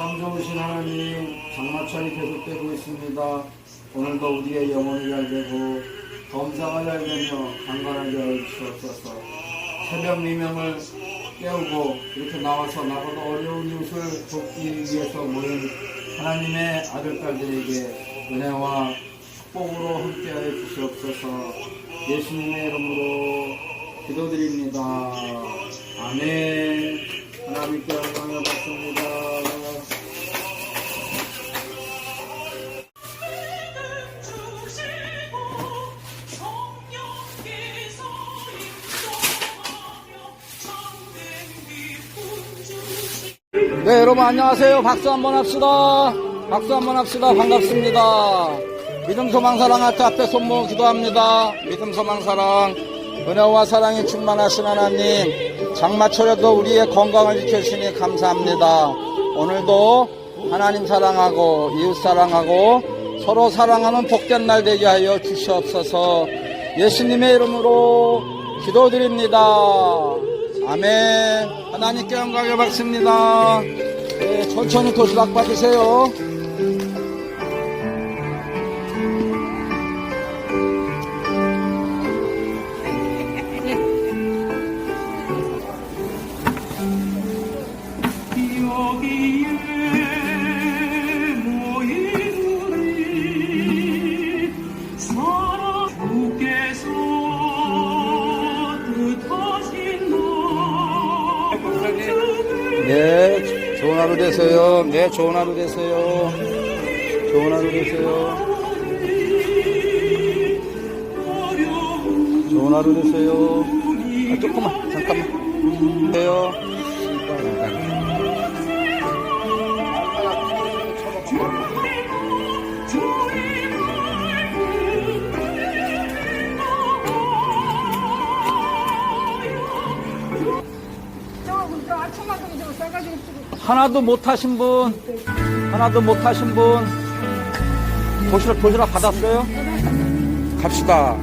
참 좋으신 하나님 장마철이 계속되고 있습니다. 오늘도 우리의 영혼이 잘 되고 검사가 잘 되며 강건하게 하여 주옵소서. 새벽 미명을 깨우고 이렇게 나와서 나보다 어려운 이웃을 돕기 위해서 모인 하나님의 아들딸들에게 은혜와 축복으로 함께하여 주시옵소서. 예수님의 이름으로 기도드립니다. 아멘. 하나님께 영광을 받습니다. 네, 여러분 안녕하세요. 박수 한번 합시다. 박수 한번 합시다. 반갑습니다. 믿음, 소망, 사랑 하트 앞에 손모 기도합니다. 믿음, 소망, 사랑. 은혜와 사랑이 충만하신 하나님, 장마철에도 우리의 건강을 지켜주시니 감사합니다. 오늘도 하나님 사랑하고 이웃 사랑하고 서로 사랑하는 복된 날 되게 하여 주시옵소서. 예수님의 이름으로 기도드립니다. 아멘. 하나님께 영광을 받습니다. 네, 천천히 도시락 받으세요. 네, 좋은 하루 되세요. 네, 좋은 하루 되세요. 좋은 하루 되세요. 좋은 하루 되세요. 아, 조금만, 잠깐만. 돼요. 하나도 못 하신 분, 하나도 못 하신 분, 도시락, 도시락 받았어요? 갑시다.